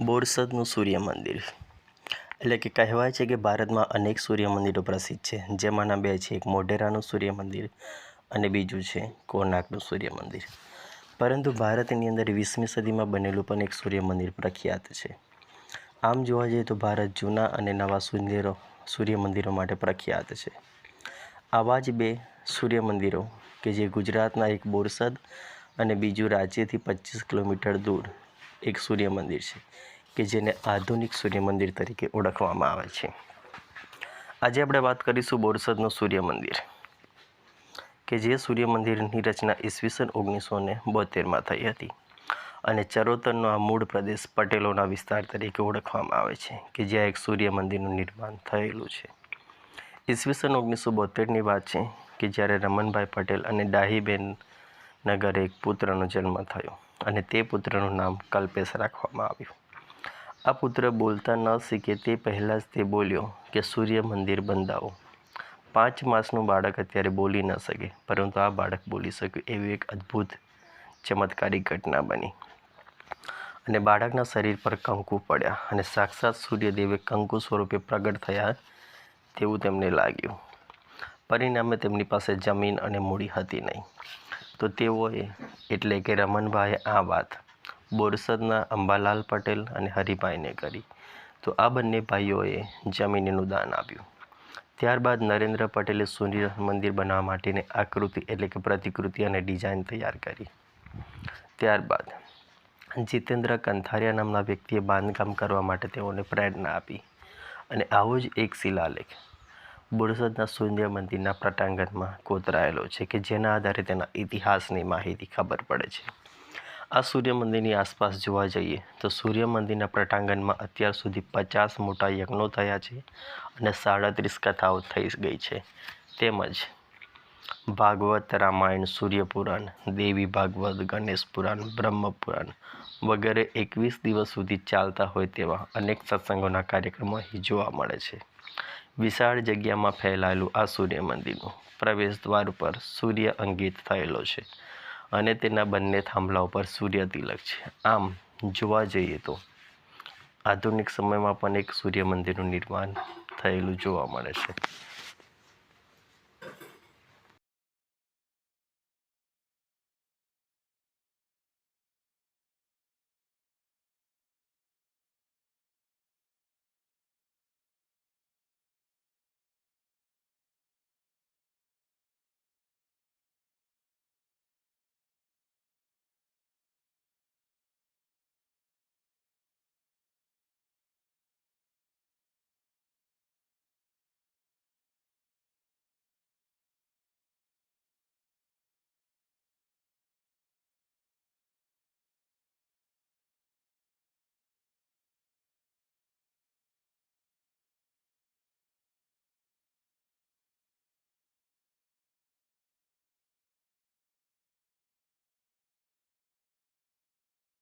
બોરસદનું સૂર્ય મંદિર એટલે કે કહેવાય છે કે ભારતમાં અનેક સૂર્ય મંદિરો પ્રસિદ્ધ છે. જેમાંના બે છે, એક મોઢેરાનું સૂર્ય મંદિર અને બીજું છે કોનાકનું સૂર્ય મંદિર પરંતુ ભારતની અંદર વીસમી સદીમાં બનેલું પણ એક સૂર્ય મંદિર પ્રખ્યાત છે. આમ જોવા જઈએ તો ભારત જૂના અને નવા સુંદરો સૂર્ય મંદિરો માટે પ્રખ્યાત છે. આવા જ બે સૂર્ય મંદિરો કે જે ગુજરાતના એક બોરસદ અને બીજું રાજ્યથી પચીસ કિલોમીટર દૂર એક સૂર્ય મંદિર છે, કે જેને આધુનિક સૂર્ય મંદિર તરીકે ઓળખવામાં આવે છે. આજે આપણે વાત કરીશું બોરસદનું સૂર્ય મંદિર કે જે સૂર્ય મંદિરની રચના ઈસવીસન ઓગણીસો ને બોતેરમાં થઈ હતી અને ચરોતરનો આ મૂળ પ્રદેશ પટેલોના વિસ્તાર તરીકે ઓળખવામાં આવે છે, કે જ્યાં એક સૂર્ય મંદિરનું નિર્માણ થયેલું છે. ઈસવીસન ઓગણીસો બોતેરની વાત છે, કે જ્યારે રમણભાઈ પટેલ અને ડાહીબેનના ઘરે એક પુત્રનો જન્મ થયો. અને તે પુત્રનું નામ કલ્પેશ રાખવામાં આવ્યું. આ પુત્ર બોલતા ન શીખે તે પહેલાં જ તે બોલ્યો કે, સૂર્ય મંદિર બંધાવો. પાંચ માસનું બાળક અત્યારે બોલી ન શકે, પરંતુ આ બાળક બોલી શક્યું. એવી એક અદ્ભુત ચમત્કારિક ઘટના બની. અને બાળકના શરીર પર કંકુ પડ્યા અને સાક્ષાત સૂર્યદેવે કંકુ સ્વરૂપે પ્રગટ થયા તેવું તેમને લાગ્યું. પરિણામે તેમની પાસે જમીન અને મૂડી હતી નહીં. તો તેઓએ એટલે કે રમણભાઈએ આ વાત બોરસદના અંબાલાલ પટેલ અને હરિભાઈને કરી. તો આ બંને ભાઈઓએ જમીનનું દાન આપ્યું. ત્યારબાદ નરેન્દ્ર પટેલે સૂર્ય મંદિર બનાવવા માટેની આકૃતિ એટલે કે પ્રતિકૃતિ અને ડિઝાઇન તૈયાર કરી. ત્યારબાદ જીતેન્દ્ર કંથારિયા નામના વ્યક્તિએ બાંધકામ કરવા માટે તેઓને પ્રેરણા આપી. અને આવો જ એક શિલાલેખ. બોરસદના સૂર્ય મંદિરના પ્રટાંગણમાં કોતરાયેલો છે કે જેના આધારે તેના ઇતિહાસની માહિતી ખબર પડે છે. આ સૂર્ય મંદિરની આસપાસ જોવા જઈએ તો સૂર્ય મંદિરના પ્રટાંગણમાં અત્યાર સુધી પચાસ મોટા યજ્ઞો થયા છે અને સાડત્રીસ કથાઓ થઈ ગઈ છે. તેમજ ભાગવત રામાયણ, સૂર્યપુરાણ, દેવી ભાગવત ગણેશ પુરાણ બ્રહ્મપુરાણ વગેરે એકવીસ દિવસ સુધી ચાલતા હોય તેવા અનેક સત્સંગોના કાર્યક્રમો અહીં જોવા મળે છે. વિશાળ જગ્યામાં ફેલાયેલું આ સૂર્ય મંદિરનું પ્રવેશ દ્વાર ઉપર સૂર્ય અંકિત થયેલો છે અને તેના બંને થાંભલા ઉપર સૂર્ય તિલક છે. આમ, જોવા જઈએ તો આધુનિક સમયમાં પણ એક સૂર્ય મંદિરનું નિર્માણ થયેલું જોવા મળે છે.